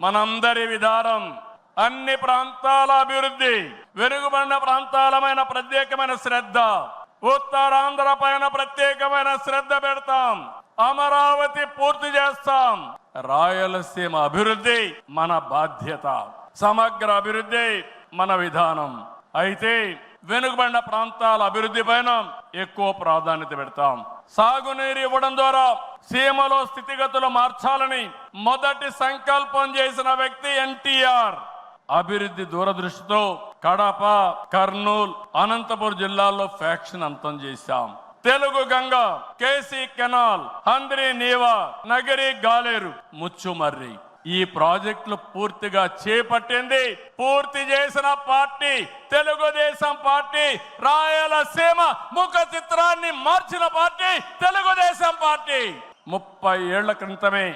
మనందరి విధానం. అన్ని ప్రాంతాల అభివృద్ధి వెనుకబడిన ప్రాంతాలమైన ప్రత్యేకమైన శ్రద్ధ. ఉత్తరాంధ్ర పైన ప్రత్యేకమైన శ్రద్ధ పెడతాం. అమరావతి పూర్తి చేస్తాం. రాయలసీమ అభివృద్ధి మన బాధ్యత. సమగ్ర అభివృద్ధి మన విధానం. అయితే వెనుకబడిన ప్రాంతాల అభివృద్ధి పైన ఎక్కువ ప్రాధాన్యత పెడతాం. సాగునీరు ఇవ్వడం ద్వారా సీమలో స్థితిగతులు మార్చాలని మొదటి సంకల్పం చేసిన వ్యక్తి ఎన్టీఆర్. అభివృద్ధి దూరదృష్టితో కడప కర్నూలు అనంతపురం జిల్లాల్లో ఫ్యాక్షన్ అంతం చేశాం. Telugu Ganga KC canal Handri Neeva Nagari Galeru Muchumarri. ఈ ప్రాజెక్టులు పూర్తిగా చేపట్టింది పూర్తి చేసిన పార్టీ తెలుగుదేశం పార్టీ రాయలసీమ ముఖ చిత్రాన్ని మార్చిన పార్టీ తెలుగుదేశం పార్టీ. ముప్పై ఏళ్ళ క్రితమే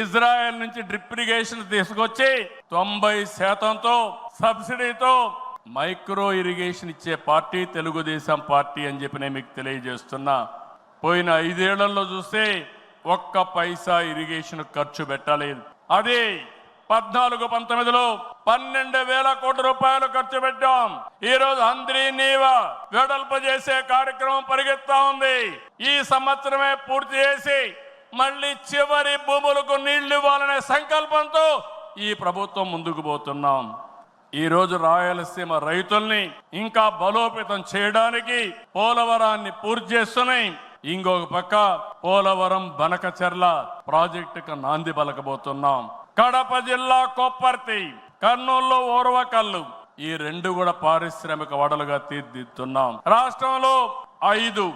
ఇజ్రాయెల్ నుంచి డ్రిప్ ఇరిగేషన్ తీసుకొచ్చి తొంభై శాతంతో సబ్సిడీతో మైక్రో ఇరిగేషన్ ఇచ్చే పార్టీ తెలుగుదేశం పార్టీ అని చెప్పి నేను మీకు తెలియజేస్తున్నా. పోయిన ఐదేళ్ళలో చూస్తే ఒక్క పైసా ఇరిగేషన్ ఖర్చు పెట్టలేదు. అది పద్నాలుగు పంతొమ్మిదిలో పన్నెండు వేల కోట్ల రూపాయలు ఖర్చు పెట్టాం. ఈ రోజు అంద్రి నీవ వెడల్పు చేసే కార్యక్రమం పరిగెత్తా ఉంది. ఈ సంవత్సరమే పూర్తి చేసి మళ్ళీ చివరి భూములకు నీళ్ళు ఇవ్వాలనే సంకల్పంతో ఈ ప్రభుత్వం ముందుకు పోతున్నాం. ఈ రోజు రాయలసీమ రైతుల్ని ఇంకా బలోపేతం చేయడానికి పోలవరాన్ని పూర్తి చేస్తున్నాయి. ఇంకొక పక్క పోలవరం బనకచెర్ల ప్రాజెక్టుకు నాంది పలకబోతున్నాం. కడప జిల్లా కొప్పర్తి కర్నూల్లో ఓర్వకల్లు. ఈ రెండు కూడా పారిశ్రామిక వడలుగా తీర్దిద్దుతున్నాం. రాష్ట్రంలో ఐదు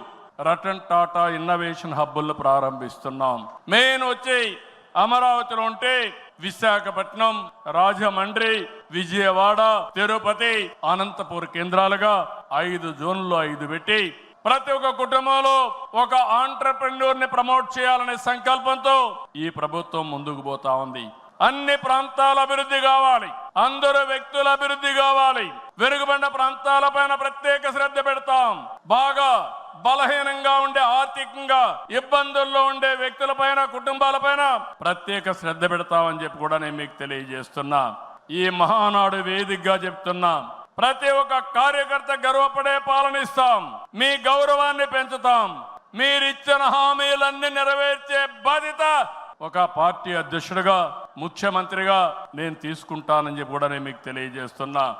రతన్ టాటా ఇన్నోవేషన్ హబ్బులను ప్రారంభిస్తున్నాం. మెయిన్ వచ్చి అమరావతిలో ఉంటే విశాఖపట్నం రాజమండ్రి విజయవాడ తిరుపతి అనంతపూర్ కేంద్రాలుగా ఐదు జోన్లు ఐదు పెట్టి ప్రతి ఒక్క కుటుంబంలో ఒక ఆంటర్ప్రెన్యూర్ని ప్రమోట్ చేయాలనే సంకల్పంతో ఈ ప్రభుత్వం ముందుకు పోతా ఉంది. అన్ని ప్రాంతాల అభివృద్ధి కావాలి. అందరు వ్యక్తుల అభివృద్ధి కావాలి. వెనుకబడిన ప్రాంతాలపైన ప్రత్యేక శ్రద్ధ పెడతాం. బాగా బలహీనంగా ఉండే ఆర్థికంగా ఇబ్బందుల్లో ఉండే వ్యక్తులపైన కుటుంబాలపైన ప్రత్యేక శ్రద్ధ పెడతామని చెప్పి కూడా నేను మీకు తెలియజేస్తున్నా. ఈ మహానాడు వేదికగా చెప్తున్నా. ప్రతి ఒక్క కార్యకర్త గర్వపడే పాలనిస్తాం. మీ గౌరవాన్ని పెంచుతాం. మీరిచ్చిన హామీలన్నీ నెరవేర్చే బాధ్యత ఒక పార్టీ అధ్యక్షుడిగా ముఖ్యమంత్రిగా నేను తీసుకుంటానని చెప్పి కూడా నేను మీకు తెలియజేస్తున్నా.